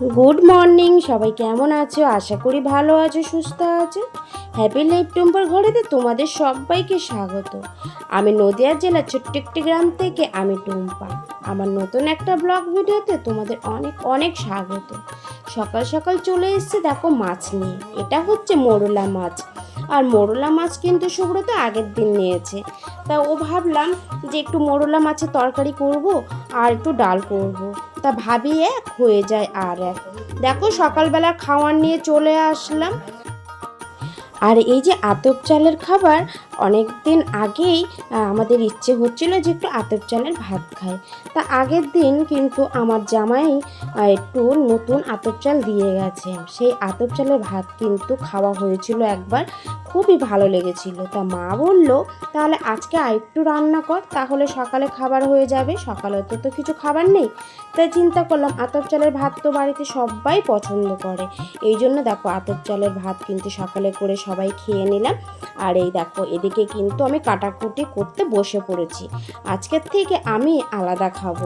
Good morning, সবাই কেমন আছো? আশা করি ভালো আছো, সুস্থ আছো। হ্যাপি লাইফ টুম্পার ঘরেতে তোমাদের সবাইকে স্বাগত। আমি নদিয়া জেলার ছোট্ট একটি গ্রাম থেকে আমি টুম্পা। আমার নতুন একটা ব্লগ ভিডিওতে তোমাদের অনেক অনেক স্বাগত। সকাল সকাল চলে এসছে, দেখো মাছ নিয়ে। এটা হচ্ছে মোরলা মাছ। আর মোরলা মাছ কিন্তু সুব্রত আগের দিন নিয়েছে। তা ও ভাবলাম যে একটু মোরলা মাছের তরকারি করব আর একটু ডাল করব। তা ভাবি এক হয়ে যায় আর এক। দেখো সকালবেলা খাওয়ার নিয়ে চলে আসলাম। আর এই যে আতপ চালের খাবার অনেক দিন আগেই আমাদের ইচ্ছে হচ্ছিল যে একটু আতপ চালের ভাত খাই। তা আগের দিন কিন্তু আমার জামাই একটু নতুন আতপ চাল দিয়ে গেছে সেই আতপ চালের ভাত কিন্তু খাওয়া হয়েছিল একবার। খুবই ভালো লেগেছিল। তা মা বলল, তাহলে আজকে আর একটু রান্না কর, তাহলে সকালে খাবার হয়ে যাবে। সকালে তো তো কিছু খাবার নেই। তাই চিন্তা করলাম, আতপ চালের ভাত তো বাড়িতে সবাই পছন্দ করে। এই জন্য দেখো, আতপ চালের ভাত কিন্তু সকালে করে সবাই খেয়ে নিলাম। আর এই দেখো, এদিকে কিন্তু আমি কাটাকুটি করতে বসে পড়েছি। আজকের থেকে আমি আলাদা খাব।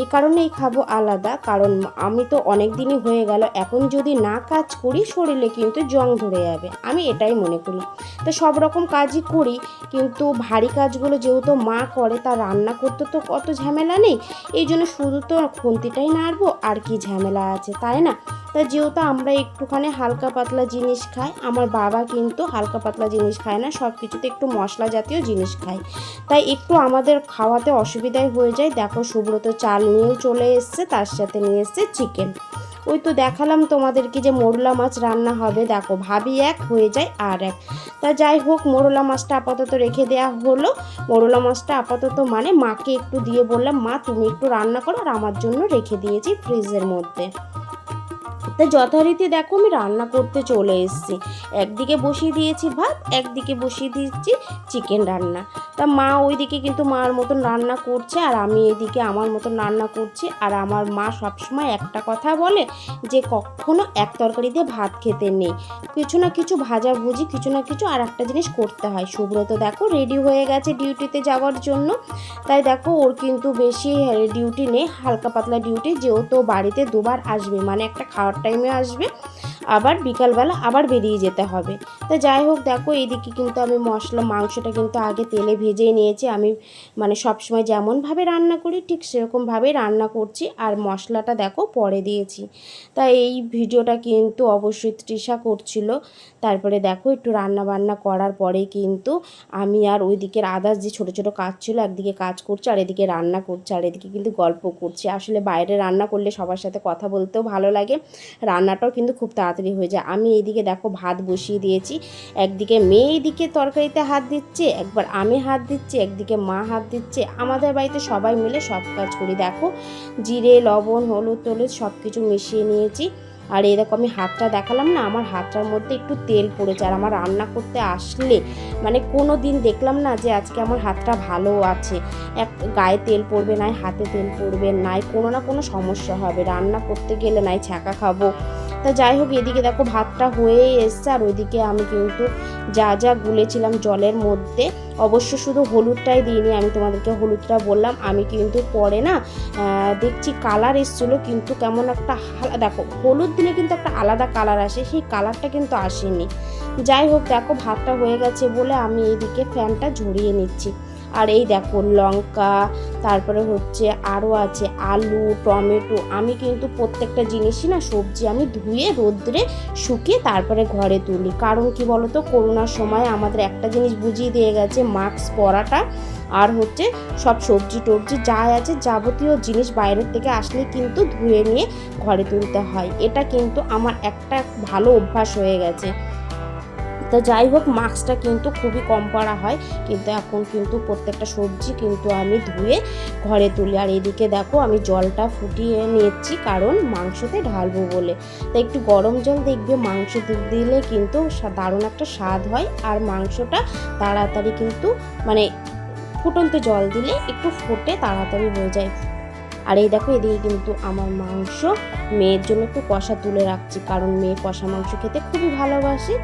এই কারণেই খাব আলাদা, কারণ আমি তো অনেক দিনই হয়ে গেল, এখন যদি না কাজ করি, শরীরে কিন্তু জং ধরে যাবে। আমি এটাই মনে করি। তো সব রকম কাজই করি, কিন্তু ভারী কাজগুলো যেহেতু মা করে তা রান্না করতে তো কত ঝামেলা নেই। এই জন্য শুধু তো খুন্তিটাই নাড়বো, আর কি ঝামেলা আছে, তাই না? তা যেহেতু আমরা একটুখানি হালকা পাতলা জিনিস খাই, আমার বাবা কিন্তু হালকা পাতলা জিনিস খায় না, সব কিছুতে একটু মশলা জাতীয় জিনিস খায়। তাই একটু আমাদের খাওয়াতে অসুবিধাই হয়ে যায়। দেখো সুব্রত চাল নিয়েও চলে এসছে, তার সাথে নিয়ে এসছে চিকেন ওই তো দেখালাম তোমাদেরকে যে মোরলা মাছ রান্না হবে। দেখো ভাবি এক, হয়ে যায় আর এক। তা যাই হোক, মোরলা মাছটা আপাতত রেখে দেওয়া হলো। মোরলা মাছটা আপাতত মানে মাকে একটু দিয়ে বললাম, মা, তুমি একটু রান্না করো আর আমার জন্য রেখে দিয়েছি ফ্রিজের মধ্যে। তা যথারীতি দেখো আমি রান্না করতে চলে এসেছি। একদিকে বসিয়ে দিয়েছি ভাত, একদিকে বসিয়ে দিয়েছি চিকেন রান্না। তা মা ওইদিকে কিন্তু মার মতন রান্না করছে আর আমি এদিকে আমার মতন রান্না করছি আর আমার মা সবসময় একটা কথা বলে যে কখনো এক তরকারি দিয়ে ভাত খেতে নেই। কিছু না কিছু ভাজা ভুজি কিছু না কিছু আর একটা জিনিস করতে হয়। সুব্রত দেখো রেডি হয়ে গেছে ডিউটিতে যাওয়ার জন্য। তাই দেখো ওর কিন্তু বেশি ডিউটি নেই, হালকা পাতলা ডিউটি যেহেতু বাড়িতে দুবার আসবে মানে একটা খাওয়ার টাইমে আসবে। আবার বিকালবেলা আবার বেরিয়ে যেতে হবে। তা যাই হোক, দেখো এইদিকে কিন্তু আমি মশলা, মাংসটা কিন্তু আগে তেলে ভেজে নিয়েছি। আমি মানে সবসময় যেমনভাবে রান্না করি, ঠিক সেরকমভাবেই রান্না করছি আর মশলাটা দেখো পরে দিয়েছি। তা এই ভিডিওটা কিন্তু অবশ্যই তৃষা করছিল। তারপরে দেখো একটু রান্না বান্না করার পরে কিন্তু আমি আর ওই দিকের আদার্স যে ছোটো ছোটো কাজ ছিল, একদিকে কাজ করছি আর এদিকে রান্না করছে আর এদিকে কিন্তু গল্প করছে। আসলে বাইরে রান্না করলে সবার সাথে কথা বলতেও ভালো লাগে। রান্নাটাও কিন্তু খুব তাড়াতাড়ি হয়ে যায়। আমি এইদিকে দেখো ভাত বসিয়ে দিয়েছি। একদিকে মেয়ে এইদিকে তরকারিতে হাত দিচ্ছে, একবার আমি হাত দিচ্ছি, একদিকে মা হাত দিচ্ছে। আমাদের বাড়িতে সবাই মিলে সব কাজ করি। দেখো, জিরে, লবণ, হলুদ টলুদ সব কিছু মিশিয়ে নিয়েছি। আর এরকম আমি হাতটা দেখালাম না, আমার হাতটার মধ্যে একটু তেল পড়েছে। আর আমার রান্না করতে আসলে মানে কোনো দিন দেখলাম না যে আজকে আমার হাতটা ভালো আছে। এক গায়ে তেল পড়বে নাই, হাতে তেল পড়বে নাই, কোনো না কোনো সমস্যা হবে। রান্না করতে গেলে নাই, ছ্যাঁকা খাব। তা যাই হোক, এদিকে দেখো ভাতটা হয়েই এসছে, আর ওইদিকে আমি কিন্তু যা যা গুলেছিলাম জলের মধ্যে, অবশ্য শুধু হলুদটাই দিইনি, আমি তোমাদেরকে হলুদটা বললাম, আমি কিন্তু পরে না দেখছি কালার এসেছিল, কিন্তু কেমন একটা দেখো, হলুদ দিলে কিন্তু একটা আলাদা কালার আসে, সেই কালারটা কিন্তু আসেনি। যাই হোক, দেখো ভাতটা হয়ে গেছে বলে আমি এদিকে ফ্যানটা ঝরিয়ে নিচ্ছি। আর এই দেখো লঙ্কা, তারপরে হচ্ছে আরও আছে আলু, টমেটো। আমি কিন্তু প্রত্যেকটা জিনিসই না সবজি আমি ধুয়ে, রোদ্রে শুকিয়ে তারপরে ঘরে তুলি। কারণ কি বলতো, করোনার সময় আমাদের একটা জিনিস বুঝিয়ে দিয়ে গেছে, মাস্ক পরাটা আর হচ্ছে সব সবজি টবজি যা আছে যাবতীয় জিনিস বাইরের থেকে আসলে কিন্তু ধুয়ে নিয়ে ঘরে তুলতে হয়। এটা কিন্তু আমার একটা ভালো অভ্যাস হয়ে গেছে। তো যাই হোক মাস্কটা কিন্তু খুবই কম পরা হয়। কিন্তু এখন কিন্তু প্রত্যেকটা সবজি কিন্তু আমি ধুয়ে ঘরে তুলি। আর এদিকে দেখো, আমি জলটা ফুটিয়ে নিয়েছি, কারণ মাংসতে ঢালবো বলে। তো একটু গরম জল দেখবে, মাংস দিলে কিন্তু দারুণ একটা স্বাদ হয়। আর মাংসটা তাড়াতাড়ি কিন্তু মানে ফুটন্ত জল দিলে একটু ফুটে, তাড়াতাড়ি হয়ে যায়। আর এই দেখো, এদিকে কিন্তু আমার মাংস মেয়ের জন্য একটু কষা তুলে রাখছি, কারণ মেয়ে কষা মাংস খেতে খুবই ভালোবাসে।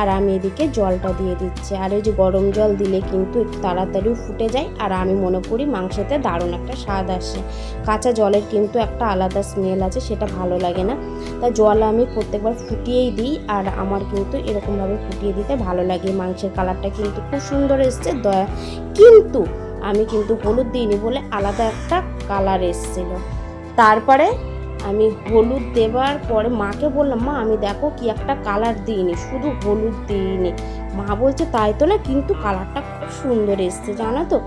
আর আমি এদিকে জলটা দিয়ে দিচ্ছি। আর এই যে গরম জল দিলে কিন্তু একটু তাড়াতাড়িও ফুটে যায়। আর আমি মনে করি মাংসতে দারুণ একটা স্বাদ আসে। কাঁচা জলের কিন্তু একটা আলাদা স্মেল আছে, সেটা ভালো লাগে না। তাই জল আমি প্রত্যেকবার ফুটিয়েই দিই। আর আমার কিন্তু এরকমভাবে ফুটিয়ে দিতে ভালো লাগে। মাংসের কালারটা কিন্তু খুব সুন্দর এসছে। দয়া, কিন্তু আমি কিন্তু হলুদ দিইনি বলে আলাদা একটা কালার এসছিল। তারপরে আমি হলুদ দেওয়ার পরে মাকে বললাম, মা, আমি দেখো কি একটা কালার দিইনি, শুধু হলুদ দিইনি। মা বলছে, তাই তো না, কিন্তু কালারটা খুব সুন্দর এসছে, জানো তো?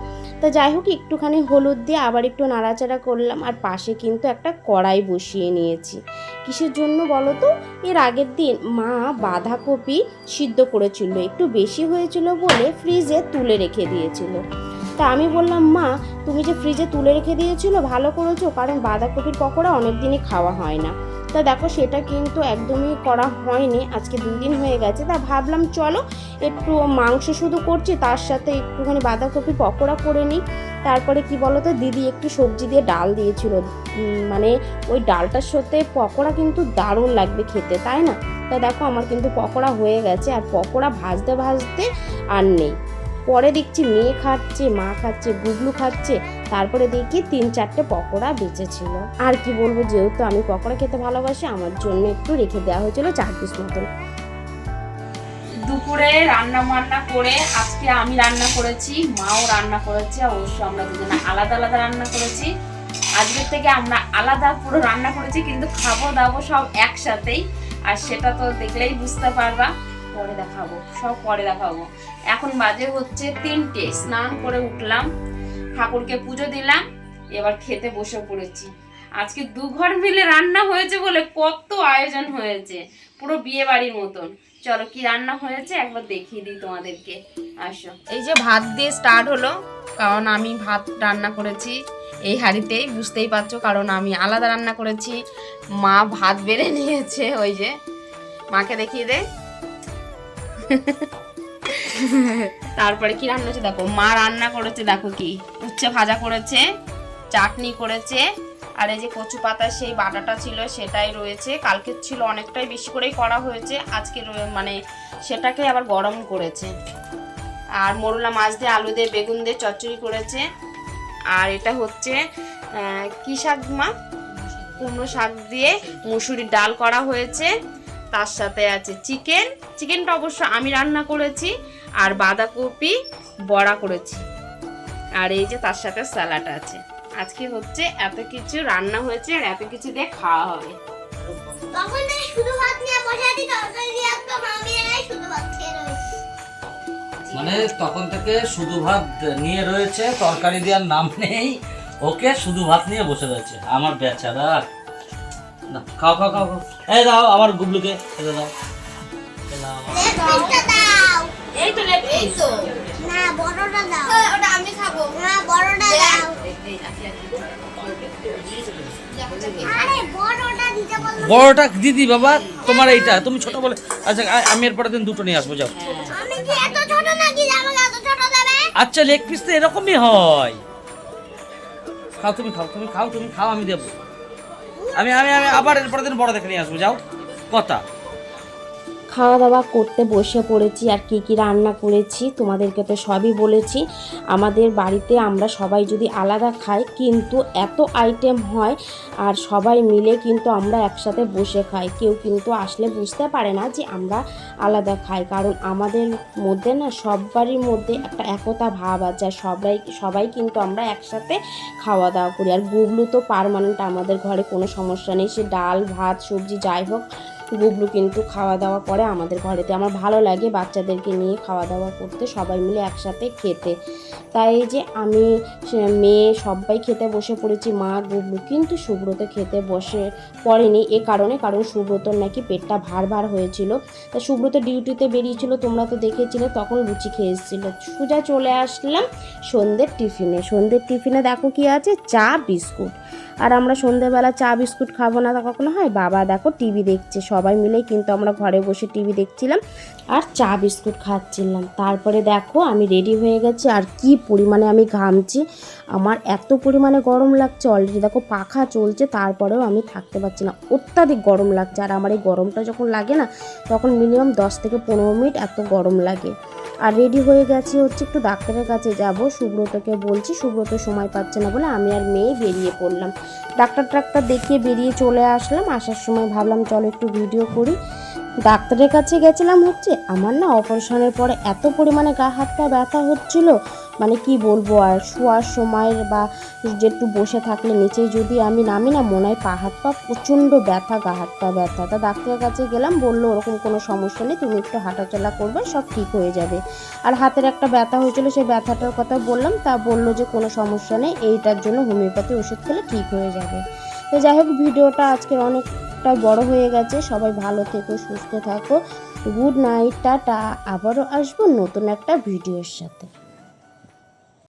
তা যাই হোক, একটুখানি হলুদ দিয়ে আবার একটু নাড়াচাড়া করলাম, আর পাশে কিন্তু একটা কড়াই বসিয়ে নিয়েছি। কিসের জন্য বলো তো? এর আগের দিন মা বাঁধাকপি সিদ্ধ করেছিল, একটু বেশি হয়েছিল বলে ফ্রিজে তুলে রেখে দিয়েছিল। তা আমি বললাম, মা, তুমি যে ফ্রিজে তুলে রেখে দিয়েছিল, ভালো করেছ, কারণ বাঁধাকপির পকোড়া অনেক দিনই খাওয়া হয় না। তা দেখো, সেটা কিন্তু একদমই করা হয়নি, আজকে দুই দিন হয়ে গেছে। তা ভাবলাম, চলো, একটু মাংস শুধু করছি, তার সাথে একটুখানি বাঁধাকপি পকোড়া করে নিই। তারপরে কি বলো তো দিদি একটু সবজি দিয়ে ডাল দিয়েছিল। মানে ওই ডালটার সাথে পকোড়া কিন্তু দারুণ লাগবে খেতে, তাই না? তা দেখো, আমার কিন্তু পকোড়া হয়ে গেছে, আর পকোড়া ভাজতে ভাজতে আর নেই। পরে দেখছি মেয়ে খাচ্ছে, মা খাচ্ছে, গুগলু খাচ্ছে। তারপরে দেখি তিন চারটে পকোড়া বেঁচেছিল। আর কি বলব, যেহেতু আমি পকোড়া খেতে ভালোবাসি, আমার জন্য একটু রেখে দেওয়া হয়েছিল চার পিস মতন। দুপুরে রান্না বান্না করে, আজকে আমি রান্না করেছি, মাও রান্না করেছে, অবশ্য আমরা দুজনে আলাদা আলাদা রান্না করেছি। আজকের থেকে আমরা আলাদা পুরো রান্না করেছি, কিন্তু খাব দাবো সব একসাথেই। আর সেটা তো দেখলেই বুঝতে পারবা। পরে দেখাবো, সব পরে দেখাবো। এখন বাজে হচ্ছে তিনটে, স্নান করে উঠলাম, ঠাকুরকে পুজো দিলাম, এবার খেতে বসে পড়েছি। আজকে দু ঘর মিলে রান্না হয়েছে বলে কত আয়োজন হয়েছে, পুরো বিয়ে বাড়ির মতন। চলো কি রান্না হয়েছে একবার দেখিয়ে দিই তোমাদেরকে। আসো। এই যে ভাত দিয়ে স্টার্ট হলো, কারণ আমি ভাত রান্না করেছি এই হাঁড়িতেই বুঝতেই পারছ, কারণ আমি আলাদা রান্না করেছি। মা ভাত বেড়ে নিয়েছে, ওই যে। মাকে দেখিয়ে দে। তারপরে কি রান্না হচ্ছে দেখো? মা রান্না করেছে, দেখো কি? উচ্ছে ভাজা করেছে, চাটনি করেছে, আর এই যে কচু পাতা, সেই বাটাটা ছিল, সেটাই রয়েছে। কালকে ছিল, অনেকটাই বেশি করেই করা হয়েছে। আজকে মানে সেটাকে আবার গরম করেছে। আর মোরলা মাছ দিয়ে আলু দিয়ে, বেগুন দিয়ে চচ্চড়ি করেছে। আর এটা হচ্ছে কি শাক মা? কুমড়ো শাক দিয়ে মুসুরির ডাল করা হয়েছে। তার সাথে আছে চিকেন। চিকেনটা অবশ্য আমি রান্না করেছি আর বাঁধাকপি বড়া করেছি। আর এই যে তার সাথে স্যালাড আছে। আজকে হচ্ছে এত কিছু রান্না হয়েছে আর এত কিছু দিয়ে খাওয়া হবে। মানে তখন থেকে শুধু ভাত নিয়ে রয়েছে তরকারি দেওয়ার নাম নেই। ওকে শুধু ভাত নিয়ে বসে রয়েছে। আমার বেচারা না খাও খাও খাও খাও। এই দাও আমার গুবলুকে এটা দাও। এই তো না বড়টা দাও। ওটা আমি খাব। না বড়টা দাও। বড়টা দিতে বলল বড়টা দিদি বাবা তোমার এইটা তুমি ছোট বলে। আচ্ছা আমি এরপরের দিন দুটো নিয়ে আসব যাও। আমি কি এত ছোট নাকি? যে আমাকে এত ছোট দেবে? আচ্ছা লেগ পিস তো এরকমই হয়। খাও তুমি খাও তুমি খাও তুমি খাও আমি দেবো। আমি আমি আমি আবার এরপরের দিন বড় দেখে নিয়ে আসব যাও। কথা। খাওয়া দাওয়া করতে বসে পড়েছি আর কী কী রান্না করেছি তোমাদেরকে তো সবই বলেছি। আমাদের বাড়িতে আমরা সবাই যদি আলাদা খাই কিন্তু এত আইটেম হয় আর সবাই মিলে কিন্তু আমরা একসাথে বসে খাই। কেউ কিন্তু আসলে বুঝতে পারে না যে আমরা আলাদা খাই। কারণ আমাদের মধ্যে না সবারই মধ্যে একটা একতা ভাব আছে আর সবাই সবাই কিন্তু আমরা একসাথে খাওয়া দাওয়া করি। আর গুগলু তো পারমানেন্ট আমাদের ঘরে কোনো সমস্যা নেই। সে ডাল, ভাত, সবজি যাই হোক গুবলু কিন্তু খাওয়া দাওয়া করে আমাদের ঘরেতে। আমার ভালো লাগে বাচ্চাদেরকে নিয়ে খাওয়া দাওয়া করতে, সবাই মিলে একসাথে খেতে। তাই যে আমি মেয়ে, সবাই খেতে বসে পড়েছি, মা গুবলু কিন্তু সুব্রত খেতে বসে পড়েনি। এ কারণে কারণ সুব্রতর নাকি পেটটা ভার ভার হয়েছিল। তা সুব্রত ডিউটিতে বেরিয়েছিল, তোমরা তো দেখেছিলে, তখন লুচি খেয়ে সোজা চলে আসলাম সন্ধ্যের টিফিনে। সন্ধ্যের টিফিনে দেখো কি আছে? চা, বিস্কুট। আর আমরা সন্ধেবেলা চা বিস্কুট খাব না তা কখনো হয়? বাবা দেখো টিভি দেখছে, সবাই মিলেই কিন্তু আমরা ঘরে বসে টিভি দেখছিলাম আর চা বিস্কুট খাচ্ছিলাম। তারপরে দেখো আমি রেডি হয়ে গেছি আর কি পরিমাণে আমি ঘামছি। আমার এত পরিমাণে গরম লাগছে অলরেডি দেখো পাখা চলছে, তারপরেও আমি থাকতে পারছি না। অত্যাধিক গরম লাগছে আর আমার এই গরমটা যখন লাগে না, তখন মিনিমাম দশ থেকে পনেরো মিনিট এত গরম লাগে। আর রেডি হয়ে গেছি হচ্ছে একটু ডাক্তারের কাছে যাব। সুব্রতকে বলছি, সুব্রত সময় পাচ্ছে না বলে আমি আর মেয়ে বেরিয়ে পড়লাম। ডাক্তার টাক্তার দেখিয়ে বেরিয়ে চলে আসলাম। আসার সময় ভাবলাম, চলো একটু ভিডিও করি। ডাক্তারের কাছে গেছিলাম হচ্ছে, আমার না অপারেশনের পরে এত পরিমাণে গা হাত পা ব্যথা হচ্ছিল মানে কি বলব আর, শোয়ার সময় বা যে একটু বসে থাকলে নিচেই যদি আমি নামি না, মনে হয় পা, হাত পা প্রচণ্ড ব্যথা, গা, হাত পা ব্যথা। তা ডাক্তারের কাছে গেলাম, বলল ওরকম কোনো সমস্যা নেই, তুমি একটু হাঁটাচলা করবে, সব ঠিক হয়ে যাবে। আর হাতের একটা ব্যথা হয়েছিল, সেই ব্যথাটার কথা বললাম, তা বলল যে কোনো সমস্যা নেই, এইটার জন্য হোমিওপ্যাথি ওষুধ খেলে ঠিক হয়ে যাবে। তো যাই হোক, ভিডিওটা আজকে অনেকটা বড় হয়ে গেছে, সবাই ভালো থেকো, সুস্থ থাকো, গুড নাইট, টাটা, আবারও আসব নতুন একটা ভিডিওর সাথে।